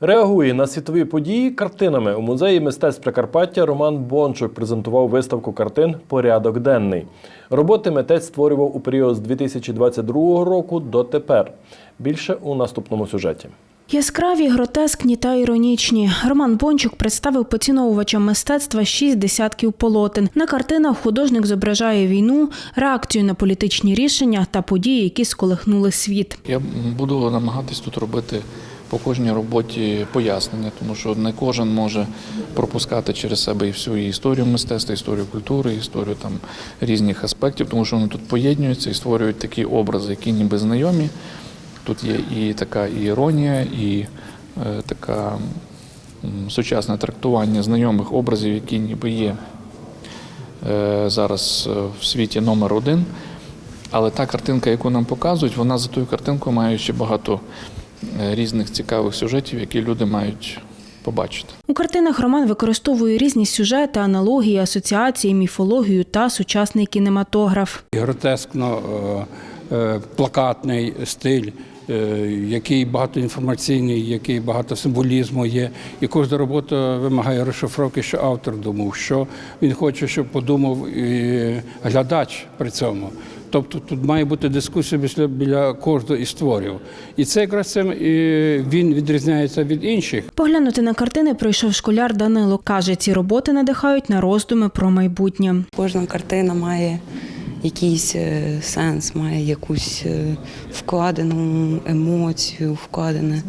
Реагує на світові події картинами. У музеї мистецтв Прикарпаття Роман Бончук презентував виставку картин Порядок денний. Роботи митець створював у період з 2022 року до тепер. Більше у наступному сюжеті. Яскраві, гротескні та іронічні. Роман Бончук представив поціновувачам мистецтва шість десятків полотен. На картинах художник зображає війну, реакцію на політичні рішення та події, які сколихнули світ. Я буду намагатись тут робити по кожній роботі пояснення, тому що не кожен може пропускати через себе і всю і історію мистецтва, історію культури, історію там різних аспектів, тому що вони тут поєднуються і створюють такі образи, які ніби знайомі. Тут є і така іронія, і е, така сучасне трактування знайомих образів, які ніби є е, зараз е, в світі номер один. Але та картинка, яку нам показують, вона за тою картинкою має ще багато е, різних цікавих сюжетів, які люди мають побачити. У картинах Роман використовує різні сюжети, аналогії, асоціації, міфологію та сучасний кінематограф. гротескно е, е, плакатний стиль, е, який багатоінформаційний, який багато символізму є. І кожна робота вимагає розшифровки, що автор думав, що він хоче, щоб подумав і глядач при цьому. Тобто тут має бути дискусія біля, біля кожного із творів. І це якраз цим і він відрізняється від інших. Поглянути на картини прийшов школяр Данило. Каже, ці роботи надихають на роздуми про майбутнє. Кожна картина має якийсь е, сенс, має якусь е, вкладену емоцію, вкладене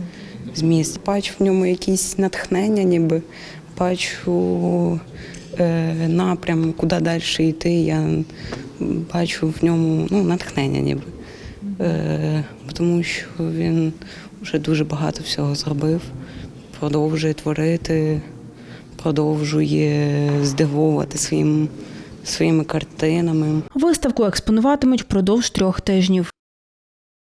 зміст. Бачу в ньому якісь натхнення, ніби бачу е, напрям, куди далі йти. Я бачу в ньому ну, натхнення, ніби. Тому що він вже дуже багато всього зробив, продовжує творити, продовжує здивовувати своїм, своїми картинами. Виставку експонуватимуть впродовж трьох тижнів.